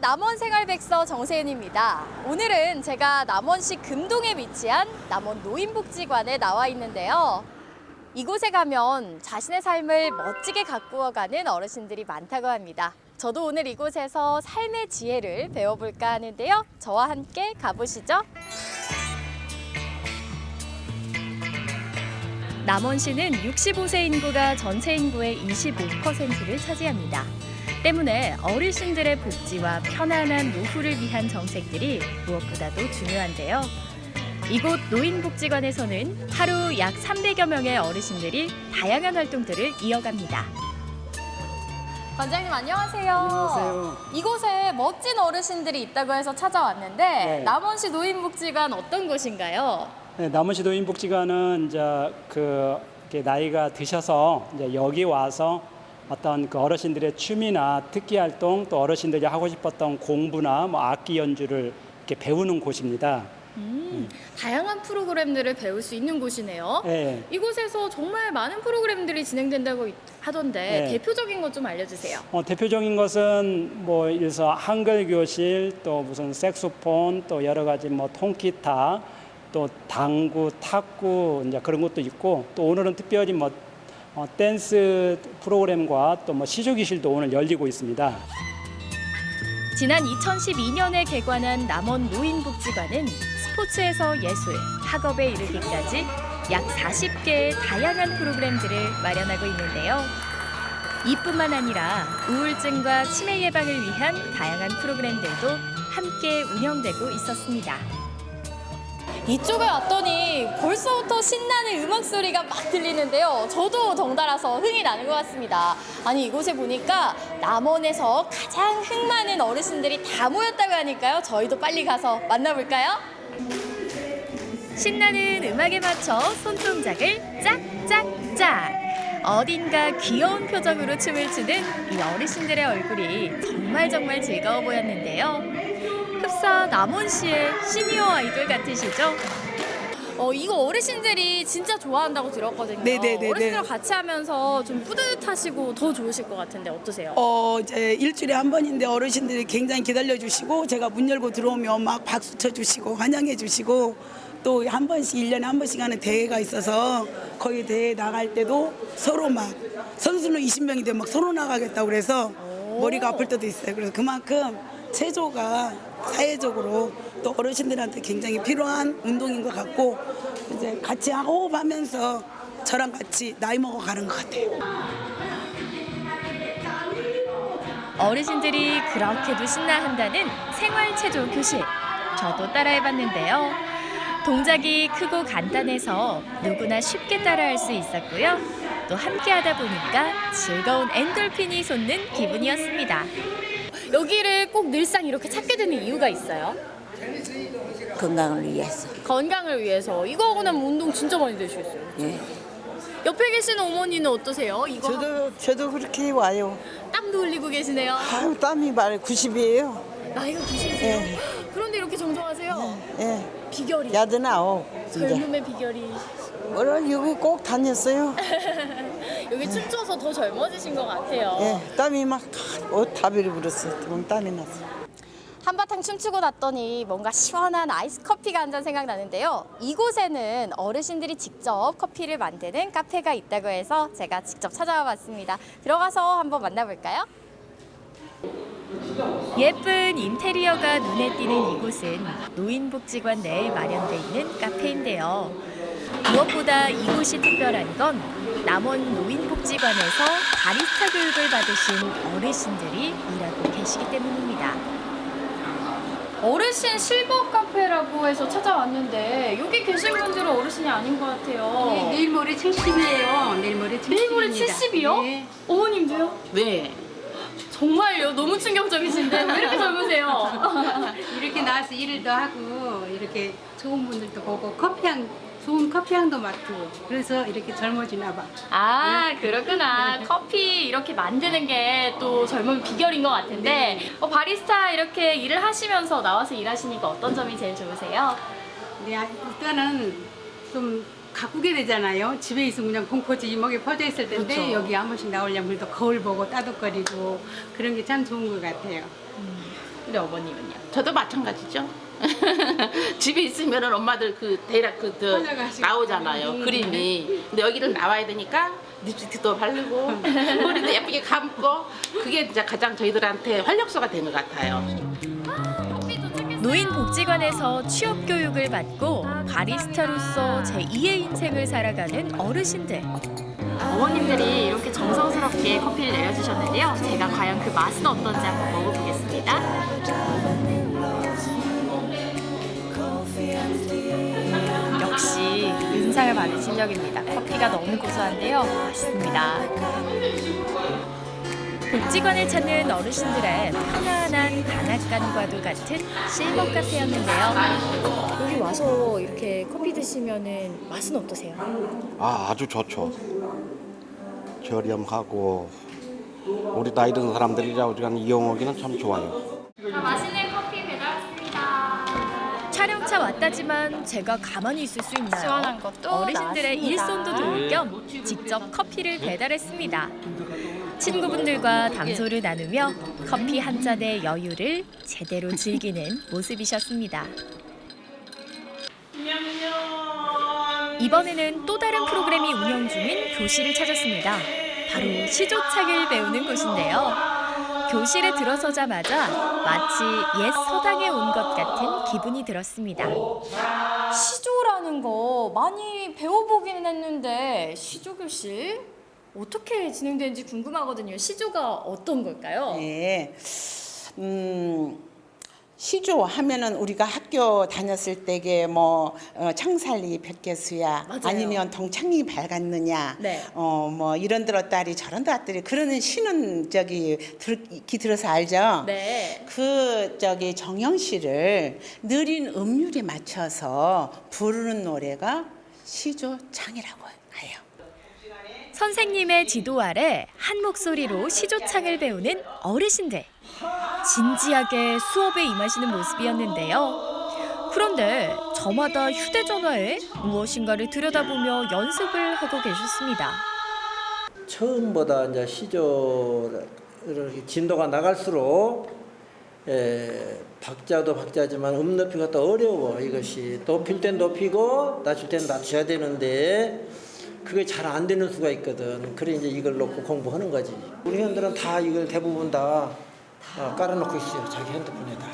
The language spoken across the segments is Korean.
남원 생활백서 정세윤입니다. 오늘은 제가 남원시 금동에 위치한 남원 노인복지관에 나와 있는데요. 이곳에 가면 자신의 삶을 멋지게 가꾸어가는 어르신들이 많다고 합니다. 저도 오늘 이곳에서 삶의 지혜를 배워볼까 하는데요. 저와 함께 가보시죠. 남원시는 65세 인구가 전체 인구의 25%를 차지합니다. 때문에 어르신들의 복지와 편안한 노후를 위한 정책들이 무엇보다도 중요한데요. 이곳 노인복지관에서는 하루 약 300여 명의 어르신들이 다양한 활동들을 이어갑니다. 관장님 안녕하세요. 안녕하세요. 이곳에 멋진 어르신들이 있다고 해서 찾아왔는데 네. 남원시 노인복지관 어떤 곳인가요? 네, 남원시 노인복지관은 이제 그 나이가 드셔서 이제 여기 와서 어떤 그 어르신들의 취미나 특기 활동 또 어르신들이 하고 싶었던 공부나 뭐 악기 연주를 이렇게 배우는 곳입니다. 음, 다양한 프로그램들을 배울 수 있는 곳이네요. 네. 이곳에서 정말 많은 프로그램들이 진행된다고 이- 하던데 네. 대표적인 것 좀 알려주세요. 어, 대표적인 것은 뭐 이래서 한글 교실 또 무슨 색소폰 또 여러 가지 뭐 통기타 또 당구 탁구 이제 그런 것도 있고 또 오늘은 특별히 뭐 어, 댄스 프로그램과 또 뭐 시조기실도 오늘 열리고 있습니다. 지난 2012년에 개관한 남원 노인복지관은 스포츠에서 예술, 학업에 이르기까지 약 40개의 다양한 프로그램들을 마련하고 있는데요. 이뿐만 아니라 우울증과 치매 예방을 위한 다양한 프로그램들도 함께 운영되고 있었습니다. 이쪽에 왔더니 벌써부터 신나는 음악 소리가 막 들리는데요. 저도 덩달아서 흥이 나는 것 같습니다. 아니 이곳에 보니까 남원에서 가장 흥 많은 어르신들이 다 모였다고 하니까요. 저희도 빨리 가서 만나볼까요? 신나는 음악에 맞춰 손동작을 짝짝짝. 어딘가 귀여운 표정으로 춤을 추는 이 어르신들의 얼굴이 정말 정말 즐거워 보였는데요. 흡사 남원시의 시니어 아이돌 같으시죠? 어, 이거 어르신들이 진짜 좋아한다고 들었거든요. 네네네네. 어르신들 같이 하면서 좀 뿌듯하시고 더 좋으실 것 같은데 어떠세요? 어, 이제 일주일에 한 번인데 어르신들이 굉장히 기다려 주시고 제가 문 열고 들어오면 막 박수 쳐 주시고 환영해 주시고 또 한 번씩 일년에한 번씩 하는 대회가 있어서 거기 대회 나갈 때도 서로 막 선수는 20명이 되면 막 서로 나가겠다고 그래서 머리가 아플 때도 있어요. 그래서 그만큼 체조가 사회적으로 또 어르신들한테 굉장히 필요한 운동인 것 같고 이제 같이 호흡하면서 저랑 같이 나이 먹어 가는 것 같아요. 어르신들이 그렇게도 신나한다는 생활체조 교실. 저도 따라해봤는데요. 동작이 크고 간단해서 누구나 쉽게 따라할 수 있었고요. 또 함께 하다 보니까 즐거운 엔돌핀이 솟는 기분이었습니다. 여기를 꼭 늘상 이렇게 찾게 되는 이유가 있어요? 건강을 위해서. 건강을 위해서. 이거 하고 나면 운동 진짜 많이 되시겠어요. 예. 옆에 계시는 어머니는 어떠세요? 이거 하고 저도 저도 그렇게 와요. 땀도 흘리고 계시네요. 아유 땀이 말 90이에요. 나이가 90이세요? 예. 그런데 이렇게 정정하세요? 예. 비결이 야드나오. 이제. 젊음의 비결이 오늘 여기 꼭 다녔어요. 여기 춤춰서 더 젊어지신 것 같아요. 예. 땀이 막옷다 비려버렸어. 등 땀이 났어. 한바탕 춤추고 났더니 뭔가 시원한 아이스 커피가 한 잔 생각나는데요. 이곳에는 어르신들이 직접 커피를 만드는 카페가 있다고 해서 제가 직접 찾아와 봤습니다. 들어가서 한번 만나볼까요? 예쁜 인테리어가 눈에 띄는 이곳은 노인복지관 내에 마련돼 있는 카페인데요. 무엇보다 이곳이 특별한 건 남원 노인복지관에서 바리스타 교육을 받으신 어르신들이 일하고 계시기 때문입니다. 어르신 실버 카페라고 해서 찾아왔는데 여기 계신 분들은 어르신이 아닌 것 같아요. 네, 내일 모레 70이에요. 내일 모레 70입니다. 내일 모레 70이요? 네. 어머님도요? 네. 정말요? 너무 충격적이신데 왜 이렇게 젊으세요? 이렇게 나와서 일을 더 하고 이렇게 좋은 분들도 보고 커피향 좋은 커피향도 맡고 그래서 이렇게 젊어지나 봐. 아 그렇구나. 커피 이렇게 만드는 게 또 젊은 비결인 것 같은데 어, 바리스타 이렇게 일을 하시면서 나와서 일하시니까 어떤 점이 제일 좋으세요? 네, 일단은 좀 가꾸게 되잖아요. 집에 있으면 그냥 공포지 이목에 퍼져 있을 텐데 그렇죠. 여기 한 번씩 나오려면 또 거울 보고 따뜻거리고 그런 게 참 좋은 것 같아요. 우리 어머님은요? 저도 마찬가지죠. 집에 있으면은 엄마들 그 대략 그 저. 나오잖아요. 음. 그림이. 근데 여기를 나와야 되니까 립스틱도 바르고 머리도 예쁘게 감고 그게 진짜 가장 저희들한테 활력소가 된 것 같아요. 노인복지관에서 취업 교육을 받고 바리스타로서 제2의 인생을 살아가는 어르신들. 어머님들이 이렇게 정성스럽게 커피를 내려주셨는데요. 제가 과연 그 맛은 어떤지 한번 먹어보겠습니다. 역시 은상을 받은 실력입니다. 커피가 너무 고소한데요. 맛있습니다. 복지관을 찾는 어르신들의 편안한 단앗간과도 같은 실버 카페였는데요. 여기 와서 이렇게 커피 드시면은 맛은 어떠세요? 아, 아주 좋죠. 저렴하고 우리 나이 든 사람들이라 우리가 이용하기는 참 좋아요. 맛있는 차 왔다지만 제가 가만히 있을 수 있나요? 시원한 것도 어르신들의 나왔습니다. 일손도 도울 겸 직접 커피를 배달했습니다. 친구분들과 담소를 나누며 커피 한 잔의 여유를 제대로 즐기는 모습이셨습니다. 이번에는 또 다른 프로그램이 운영 중인 교실을 찾았습니다. 바로 시조창을 배우는 곳인데요. 교실에 들어서자마자 마치 옛 서당에 온 것 같은 기분이 들었습니다. 시조라는 거 많이 배워보기는 했는데 시조 교실 어떻게 진행되는지 궁금하거든요. 시조가 어떤 걸까요? 네. 음, 시조 하면은 우리가 학교 다녔을 때게 뭐 어, 창살리 백개수야 맞아요. 아니면 동창이 밝았느냐 네. 어뭐 이런 들었다리 저런 들었다리 그러는 시는 저기 들, 기 들어서 알죠? 네. 그 저기 정영 씨를 느린 음률에 맞춰서 부르는 노래가 시조창이라고 해요. 선생님의 지도 아래 한 목소리로 시조창을 배우는 어르신들. 진지하게 수업에 임하시는 모습이었는데요. 그런데 저마다 휴대전화에 무엇인가를 들여다보며 연습을 하고 계셨습니다. 처음보다 이제 이렇게 진도가 나갈수록 에, 박자도 박자지만 음 높이가 또 어려워 이것이 높일 땐 높이고 낮출 땐 낮춰야 되는데 그게 잘 안 되는 수가 있거든. 그래 이제 이걸 놓고 공부하는 거지. 우리 회원들은 다 이걸 대부분 다 어, 깔아놓고 있어요. 자기 핸드폰에다.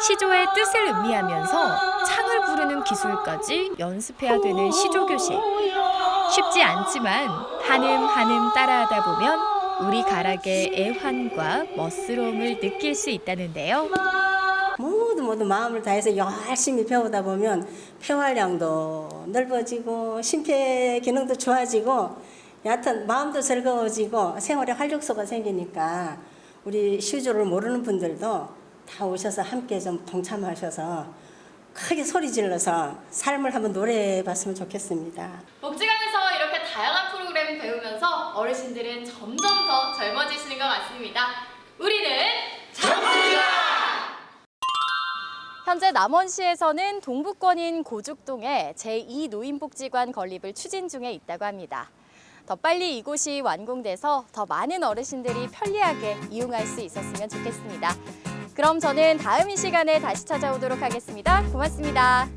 시조의 뜻을 음미하면서 창을 부르는 기술까지 연습해야 되는 시조 교실. 쉽지 않지만 한음 한음 따라하다 보면 우리 가락의 애환과 멋스러움을 느낄 수 있다는데요. 모두 모두 마음을 다해서 열심히 배우다 보면 폐활량도 넓어지고 심폐 기능도 좋아지고 여하튼 마음도 즐거워지고 생활에 활력소가 생기니까 우리 시조를 모르는 분들도 다 오셔서 함께 좀 동참하셔서 크게 소리 질러서 삶을 한번 노래해 봤으면 좋겠습니다. 복지관에서 이렇게 다양한 프로그램을 배우면서 어르신들은 점점 더 젊어지시는 것 같습니다. 우리는 현재 남원시에서는 동북권인 고죽동에 제2 노인복지관 건립을 추진 중에 있다고 합니다. 더 빨리 이곳이 완공돼서 더 많은 어르신들이 편리하게 이용할 수 있었으면 좋겠습니다. 그럼 저는 다음 이 시간에 다시 찾아오도록 하겠습니다. 고맙습니다.